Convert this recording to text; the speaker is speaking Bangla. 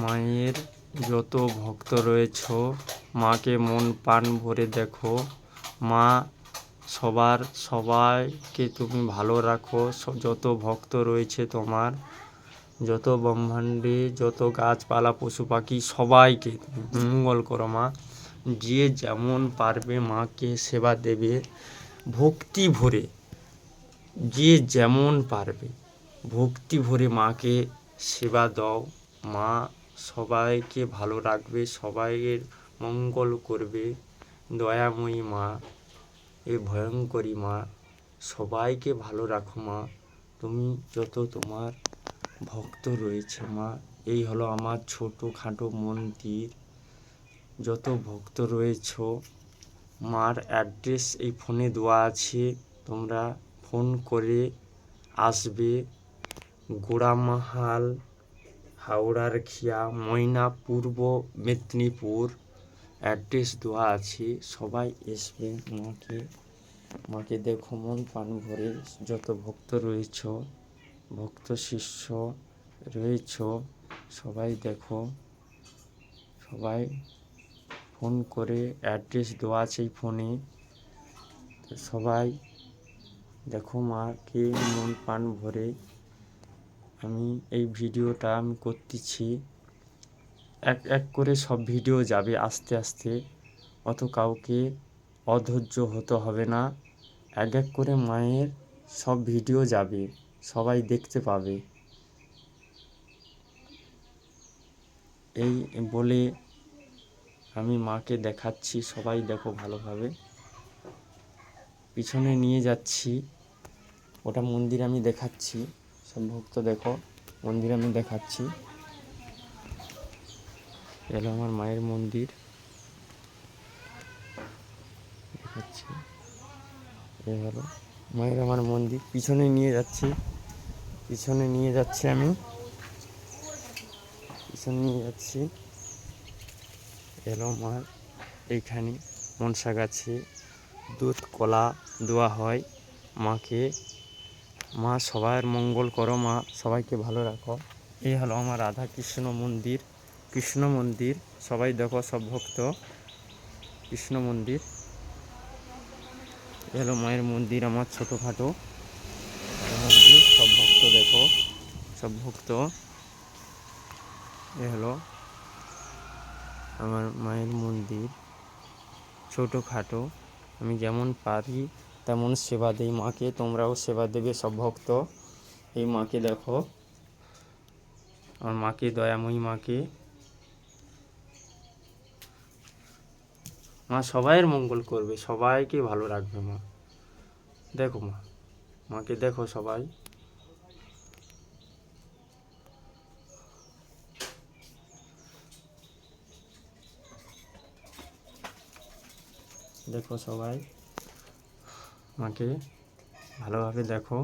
মায়ের যত ভক্ত রয়েছ, মাকে মন প্রাণ ভরে দেখো। মা, সবার, সবাইকে তুমি ভালো রাখো। যত ভক্ত রয়েছে তোমার, যত ব্রহ্মাণ্ডে, যত গাছপালা, পশু পাখি, সবাইকে মঙ্গল করো, মা। যে যেমন পারবে মাকে সেবা দেবে, ভক্তি ভরে, যে যেমন পারবে, ভক্তি ভরে মাকে সেবা দাও, মা। সবাইকে ভালো রাখবে, সবাইয়ের মঙ্গল করবে। দয়াময়ী মা, এ ভয়ঙ্করী মা, সবাইকে ভালো রাখো মা। তুমি যত তোমার ভক্ত রয়েছে মা, এই হলো আমার ছোটোখাটো মন্দির। যত ভক্ত রয়েছ, মার অ্যাড্রেস এই ফোনে দেওয়া আছে। তোমরা ফোন করে আসবে। গোড়ামাহাল হাওড়ার খিয়া ময়না, পূর্ব মেদিনীপুর, অ্যাড্রেস দেওয়া আছে। সবাই আসবে মাকে মাকে দেখো, মন পান ভরে। যত ভক্ত রয়েছ, ভক্ত শিষ্য রয়েছ, সবাই দেখো। সবাই ফোন করে অ্যাড্রেস দেওয়া আছে ফোনে। সবাই দেখো মাকে, মন পান ভরে। আমি এই ভিডিওটা আমি করতেছি। এক এক করে সব ভিডিও যাবে আস্তে আস্তে। অত কাউকে অধৈর্য হতে হবে না। এক এক করে মায়ের সব ভিডিও যাবে, সবাই দেখতে পাবে। এই বলে আমি মাকে দেখাচ্ছি, সবাই দেখো ভালোভাবে। পিছনে নিয়ে যাচ্ছি। ওটা মন্দির আমি দেখাচ্ছি। সব ভক্ত দেখো, মন্দির আমি দেখাচ্ছি। এলো আমার মায়ের মন্দির। দেখাচ্ছি। এ হলো মায়ের আমার মন্দির। পিছনে নিয়ে যাচ্ছি। পিছনে নিয়ে যাচ্ছি আমি। পিছনে নিয়ে যাচ্ছি। এলো মার এইখানে মনসা গাছে দুধ, কলা দেওয়া হয় মাকে। মা সবার মঙ্গল করো মা, সবাইকে ভালো রাখো। এই হলো আমার রাধা কৃষ্ণ মন্দির। কৃষ্ণ মন্দির, সবাই দেখো, সব ভক্ত। কৃষ্ণ মন্দির। এ হলো মায়ের মন্দির, আমার ছোটোখাটো। মন্দির, সব ভক্ত দেখো, সব ভক্ত। এ হলো আমার মায়ের মন্দির, ছোটোখাটো। আমি যেমন পারি তেমন সেবা দিই মাকে, তোমরাও সেবা দেবে সব ভক্ত। এই মাকে দেখো। আমার মাকে, দয়াময়ী মাকে। মা সবাইয়ের মঙ্গল করবে, সবাইকে ভালো রাখবে মা। দেখো মা, মাকে দেখো সবাই। দেখো সবাই। মাকে ভালোভাবে দেখো।